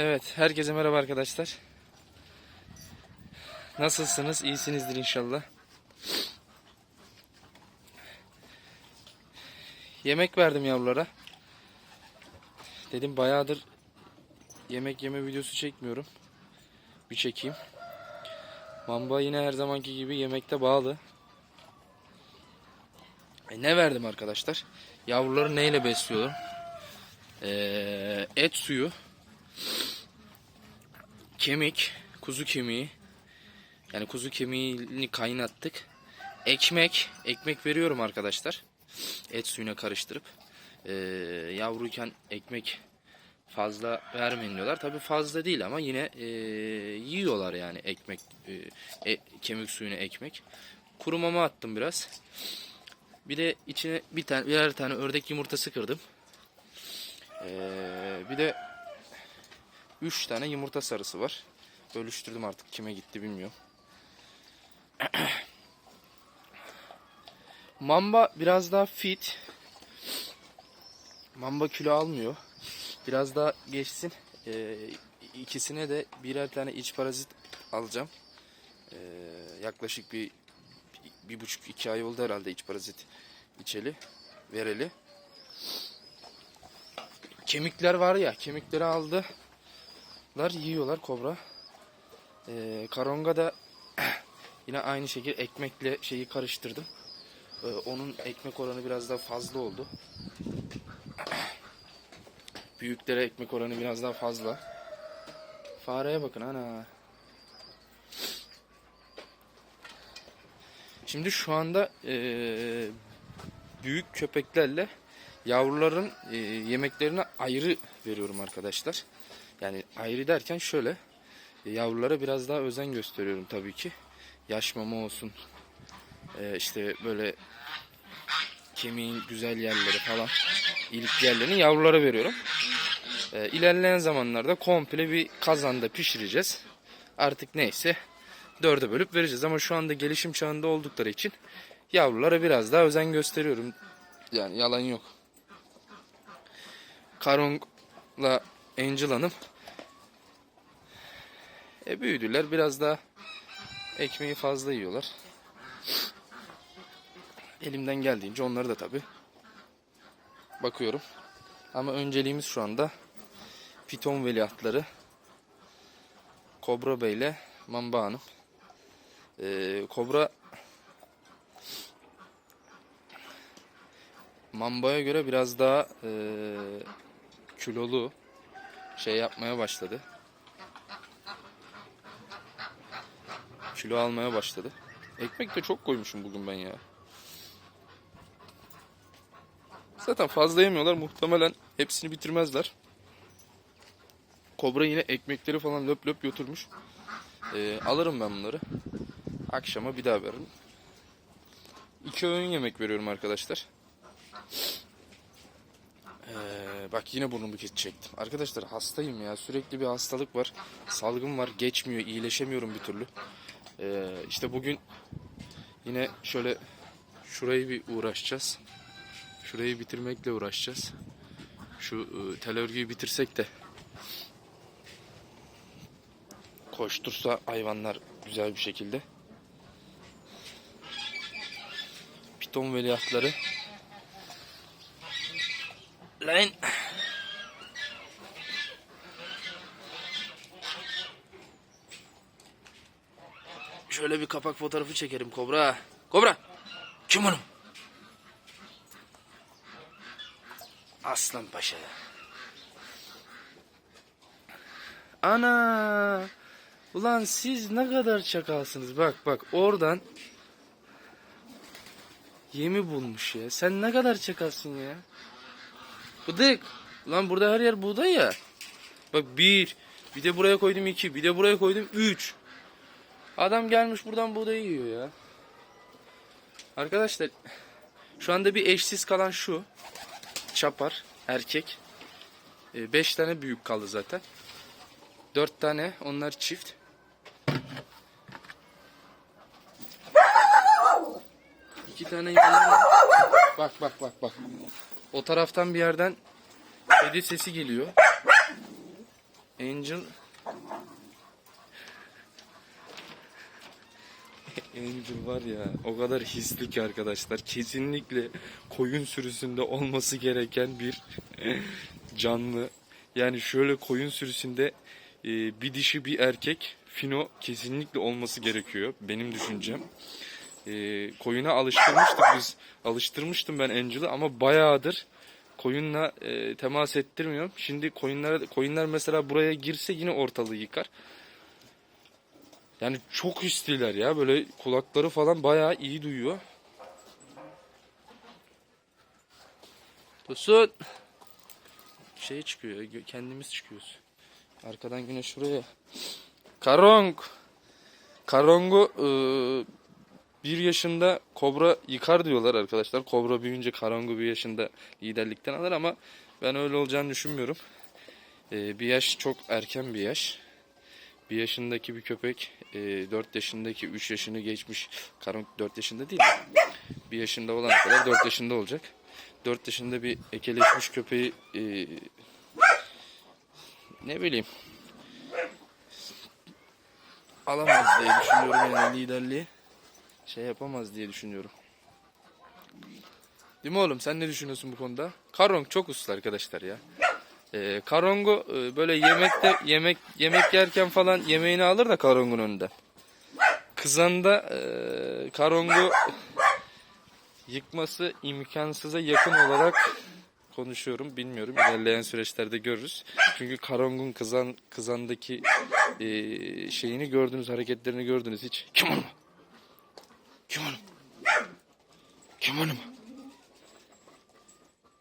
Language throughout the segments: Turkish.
Evet, herkese merhaba arkadaşlar. Nasılsınız? İyisinizdir inşallah. Yemek verdim yavrulara. Dedim bayağıdır yemek yeme videosu çekmiyorum. Bir çekeyim. Mamba yine her zamanki gibi yemekte bağlı. E, ne verdim arkadaşlar? Yavruları neyle besliyorum? Ee, et suyu, kemik, kuzu kemiği. Yani kuzu kemiğini kaynattık. Ekmek, ekmek veriyorum arkadaşlar. Et suyuna karıştırıp. Ee, yavruyken ekmek fazla vermeyin diyorlar. Tabi fazla değil ama yine ee, yiyorlar yani ekmek, ee, e, kemik suyuna ekmek. Kuru mama attım biraz. Bir de içine bir tane birer tane ördek yumurtası kırdım. Ee, bir de 3 tane yumurta sarısı var. Bölüştürdüm artık kime gitti bilmiyorum. Mamba biraz daha fit. Mamba kilo almıyor. Biraz daha geçsin. Ee, ikisine de birer tane iç parazit alacağım. Ee, yaklaşık bir, bir, bir buçuk iki ay oldu herhalde iç parazit içeli, vereli. Kemikler var ya, kemikleri aldılar, yiyorlar kobra. Ee, karonga da yine aynı şekilde ekmekle şeyi karıştırdım. Ee, onun ekmek oranı biraz daha fazla oldu. Büyüklere ekmek oranı biraz daha fazla. Fareye bakın ana. Şimdi şu anda eee, büyük köpeklerle yavruların eee, yemeklerini ayrı veriyorum arkadaşlar. Yani ayrı derken şöyle e, yavrulara biraz daha özen gösteriyorum tabii ki. Yaş mama olsun. eee, işte böyle kemiğin güzel yerleri falan ilik yerlerini yavrulara veriyorum. Eee ilerleyen zamanlarda komple bir kazanda pişireceğiz. Artık neyse dörde bölüp vereceğiz. Ama şu anda gelişim çağında oldukları için yavrulara biraz daha özen gösteriyorum. Yani yalan yok. Karong'la Angel Hanım e, büyüdüler. Biraz daha ekmeği fazla yiyorlar. Elimden geldiğince onları da tabi bakıyorum. Ama önceliğimiz şu anda piton veliahtları Kobra Bey ile Mamba Hanım. Ee, Kobra Mamba'ya göre biraz daha e, kilolu şey yapmaya başladı. Kilo almaya başladı. Ekmek de çok koymuşum bugün ben ya. Zaten fazla yemiyorlar. Muhtemelen hepsini bitirmezler. Kobra yine ekmekleri falan löp löp götürmüş. Ee, alırım ben bunları. Akşama bir daha veririm. İki öğün yemek veriyorum arkadaşlar. Ee, bak yine burnumu çektim. Arkadaşlar hastayım ya. Sürekli bir hastalık var. Salgın var. Geçmiyor. iyileşemiyorum bir türlü. Ee, işte bugün yine şöyle şurayı bir uğraşacağız. Şurayı bitirmekle uğraşacağız. Şu e, tel örgüyü bitirsek de koştursa hayvanlar güzel bir şekilde. Piton veliahtları. Lan. Şöyle bir kapak fotoğrafı çekerim Kobra. Kobra. Kim onun? Aslan Paşa. Ana. Ulan siz ne kadar çakalsınız. Bak bak oradan yemi bulmuş ya. Sen ne kadar çakalsın ya. Bıdık. Ulan burada her yer buğday ya. Bak bir. Bir de buraya koydum iki. Bir de buraya koydum üç. Adam gelmiş buradan buğdayı yiyor ya. Arkadaşlar şu anda bir eşsiz kalan şu. Çapar erkek. 5 tane büyük kaldı zaten. 4 tane onlar çift. İki tane yavru. Bak bak bak bak. O taraftan bir yerden kedi sesi geliyor. Angel Angel var ya o kadar hisli ki arkadaşlar. Kesinlikle koyun sürüsünde olması gereken bir canlı. Yani şöyle koyun sürüsünde e, bir dişi bir erkek fino kesinlikle olması gerekiyor. Benim düşüncem. E, koyuna alıştırmıştık biz. Alıştırmıştım ben Angel'ı ama bayağıdır koyunla e, temas ettirmiyorum. Şimdi koyunlara koyunlar mesela buraya girse yine ortalığı yıkar. Yani çok hisliler ya. Böyle kulakları falan bayağı iyi duyuyor. Tosun. Şey çıkıyor. Kendimiz çıkıyoruz. Arkadan güneş şuraya. Karong. Karong'u e, bir yaşında kobra yıkar diyorlar arkadaşlar. Kobra büyüyünce Karong'u bir yaşında liderlikten alır ama ben öyle olacağını düşünmüyorum. E, bir yaş çok erken bir yaş. Bir yaşındaki bir köpek e, 4 yaşındaki 3 yaşını geçmiş. Karong 4 yaşında değil de bir yaşında olan kadar 4 yaşında olacak. 4 yaşında bir ekeleşmiş köpeği e, ne bileyim alamaz diye düşünüyorum yani liderliği şey yapamaz diye düşünüyorum. Değil mi oğlum sen ne düşünüyorsun bu konuda? Karong çok uslu arkadaşlar ya. Ee, Karong'u e, böyle yemekte yemek yemek yerken falan yemeğini alır da Karong'un önünden. Kızanda e, Karong'u yıkması imkansıza yakın olarak konuşuyorum. Bilmiyorum. İlerleyen süreçlerde görürüz. Çünkü Karong'un kızan kızandaki e, şeyini gördünüz, hareketlerini gördünüz hiç. Kim onu? Kim onu? Kim onu?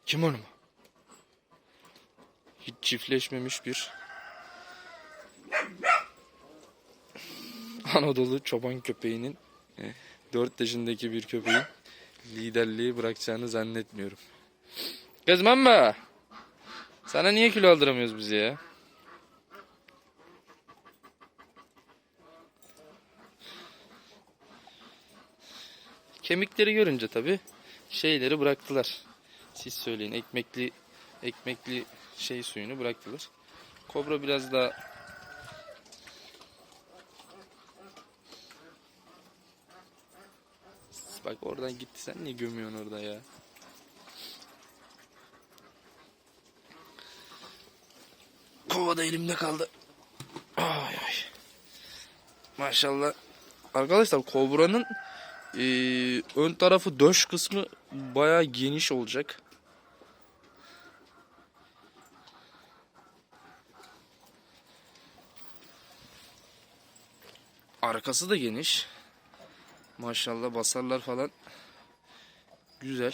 Kim onu? Hiç çiftleşmemiş bir Anadolu çoban köpeğinin 4 yaşındaki bir köpeğin liderliği bırakacağını zannetmiyorum. Kız mama. Sana niye kilo aldıramıyoruz bizi ya? Kemikleri görünce tabi şeyleri bıraktılar. Siz söyleyin ekmekli ekmekli şey suyunu bıraktılar. Kobra biraz daha Bak oradan gitti sen niye gömüyorsun orada ya? Kova da elimde kaldı. Ay ay. Maşallah. Arkadaşlar kobranın eee, ön tarafı döş kısmı bayağı geniş olacak. Arkası da geniş. Maşallah basarlar falan. Güzel.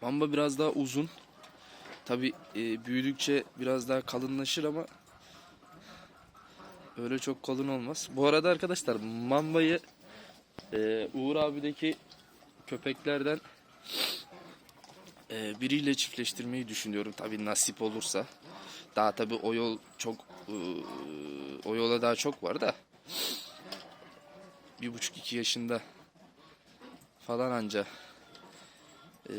Mamba biraz daha uzun. Tabi büyüdükçe biraz daha kalınlaşır ama öyle çok kalın olmaz. Bu arada arkadaşlar Mamba'yı e, Uğur abideki köpeklerden e, biriyle çiftleştirmeyi düşünüyorum. Tabi nasip olursa. Daha tabi o yol çok e, o yola daha çok var da bir buçuk iki yaşında falan anca e,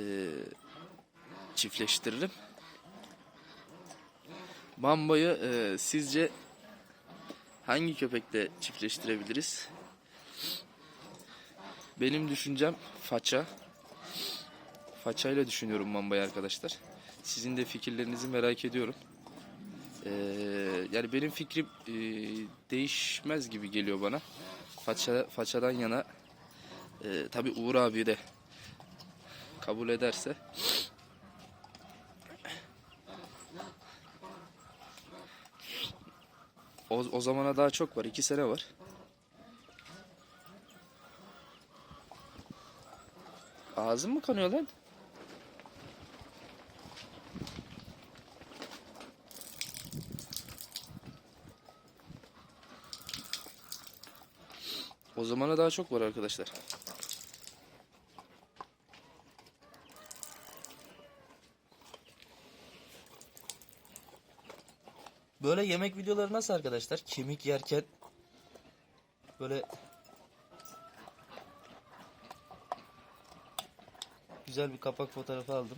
çiftleştiririm. Bamba'yı e, sizce hangi köpekle çiftleştirebiliriz? Benim düşüncem faça. Façayla düşünüyorum Mamba'yı arkadaşlar. Sizin de fikirlerinizi merak ediyorum. Ee, yani benim fikrim e, değişmez gibi geliyor bana. Faça, façadan yana e, tabi Uğur abi de kabul ederse o, o zamana daha çok var. iki sene var. Ağzın mı kanıyor lan? O zamana daha çok var arkadaşlar. Böyle yemek videoları nasıl arkadaşlar? Kemik yerken böyle güzel bir kapak fotoğrafı aldım.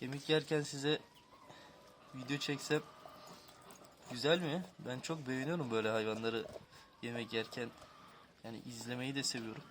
Yemek yerken size video çeksem güzel mi? Ben çok beğeniyorum böyle hayvanları yemek yerken. Yani izlemeyi de seviyorum.